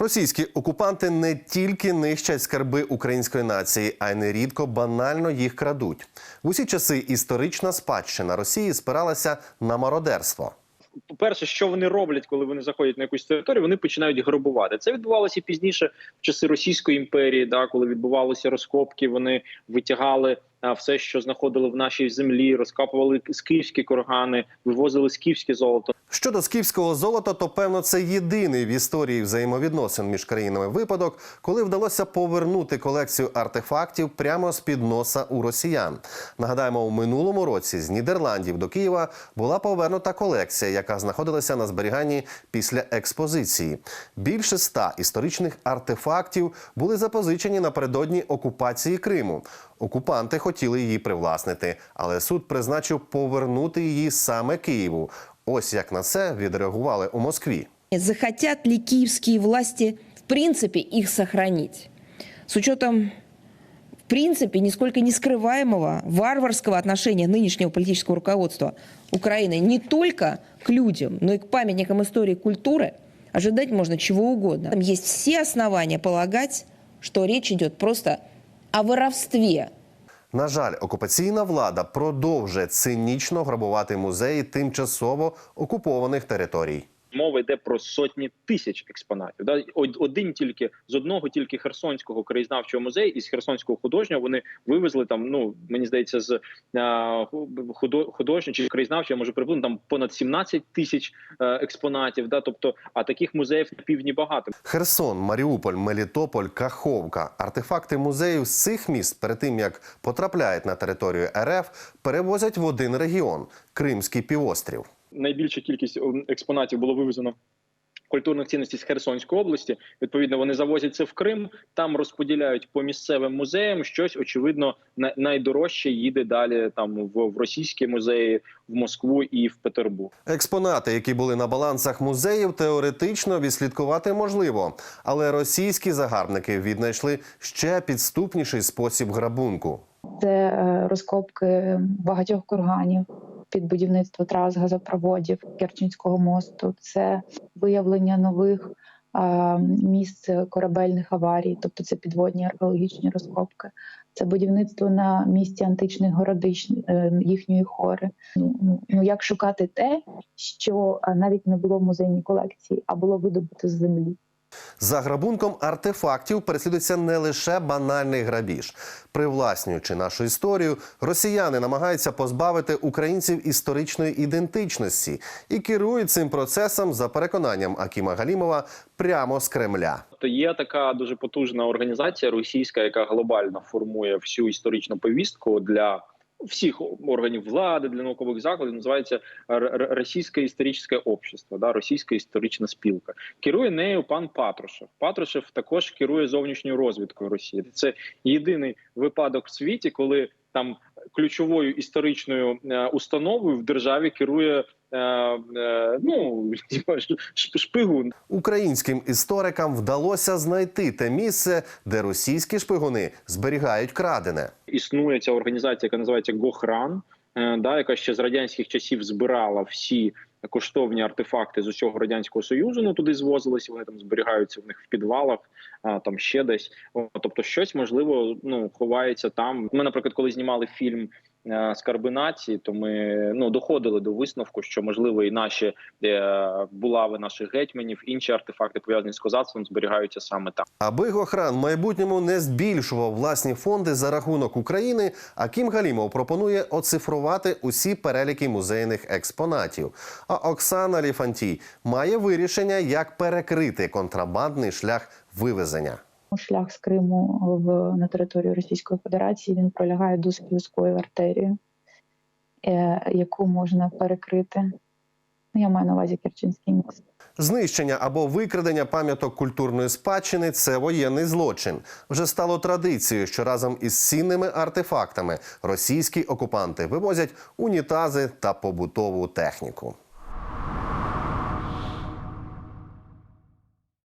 Російські окупанти не тільки нищать скарби української нації, а й нерідко банально їх крадуть. В усі часи історична спадщина Росії спиралася на мародерство. по-перше, що вони роблять, коли вони заходять на якусь територію, вони починають грабувати. Це відбувалося пізніше в часи Російської імперії, да, коли відбувалися розкопки, вони витягали все, що знаходили в нашій землі, розкапували скіфські кургани, вивозили скіфське золото. Щодо скіфського золота, то певно це єдиний в історії взаємовідносин між країнами випадок, коли вдалося повернути колекцію артефактів прямо з під носа у росіян. Нагадаємо, у минулому році з Нідерландів до Києва була повернута колекція, яка знаходилася на зберіганні після експозиції. Більше ста історичних артефактів були запозичені напередодні окупації Криму. Окупанти хотіли її привласнити, але суд призначив повернути її саме Києву. Ось як на це відреагували у Москві. Захотят ли киевские власти в принципе их сохранить? С учетом в принципе нисколько не скрываемого варварского отношения нынешнего политического руководства Украины не только к людям, но и к памятникам истории и культуры, ожидать можно чего угодно. Там есть все основания полагать, что речь идет просто о воровстве на жаль, окупаційна влада продовжує цинічно грабувати музеї тимчасово окупованих територій. Мова йде про сотні тисяч експонатів. Да? Од- Один тільки з одного тільки Херсонського краєзнавчого музею із Херсонського художнього вони вивезли там. Ну мені здається, з художнього чи краєзнавчого, може приблизно там понад 17 тисяч е, експонатів. Да? Тобто, а таких музеїв на півдні багато. Херсон, Маріуполь, Мелітополь, Каховка. Артефакти музеїв з цих міст перед тим як потрапляють на територію РФ, перевозять в один регіон Кримський півострів. Найбільша кількість експонатів було вивезено. Культурних цінностей з Херсонської області відповідно вони завозять це в Крим, там розподіляють по місцевим музеям. Щось очевидно на- найдорожче їде далі там в російські музеї, в Москву і в Петербург. Експонати, які були на балансах музеїв, теоретично відслідкувати можливо, але російські загарбники віднайшли ще підступніший спосіб грабунку. Це е, розкопки багатьох курганів під будівництво трас газопроводів Керченського мосту. Це виявлення нових місць корабельних аварій, тобто це підводні археологічні розкопки. Це будівництво на місці античних городищ е, їхньої хори. Ну, ну, ну як шукати те, що навіть не було в музейній колекції, а було видобуто з землі. За грабунком артефактів переслідується не лише банальний грабіж. Привласнюючи нашу історію, росіяни намагаються позбавити українців історичної ідентичності і керують цим процесом за переконанням Акіма Галімова прямо з Кремля. Тобто є така дуже потужна організація російська, яка глобально формує всю історичну повістку для. Всіх органів влади для наукових закладів називається Російське історичне общество, да, Російська історична спілка. Керує нею пан Патрушев. Патрушев також керує зовнішньою розвідкою Росії. Це єдиний випадок в світі, коли там ключовою історичною е, установою в державі керує ну типа, ш- ш- шпигун. Українським історикам вдалося знайти те місце, де російські шпигуни зберігають крадене. існує ця організація, яка називається Гохран, е, да, яка ще з радянських часів збирала всі коштовні артефакти з усього радянського союзу. Ну туди звозилися. Вони там зберігаються в них в підвалах, а, там ще десь. Тобто, щось можливо ну ховається там. Ми, наприклад, коли знімали фільм. Е, Скарби нації, то ми ну доходили до висновку, що можливо і наші е, булави наших гетьманів, інші артефакти пов'язані з козацтвом, зберігаються саме там. Аби Гохран в майбутньому не збільшував власні фонди за рахунок України, Акім Галімов пропонує оцифрувати усі переліки музейних експонатів. А Оксана Ліфантій має вирішення, як перекрити контрабандний шлях вивезення. Шлях з Криму в на територію Російської Федерації він пролягає досить вузькою артерією, е, яку можна перекрити. Ну, я маю на увазі Керченський міст. Знищення або викрадення пам'яток культурної спадщини це воєнний злочин. Вже стало традицією, що разом із цінними артефактами російські окупанти вивозять унітази та побутову техніку.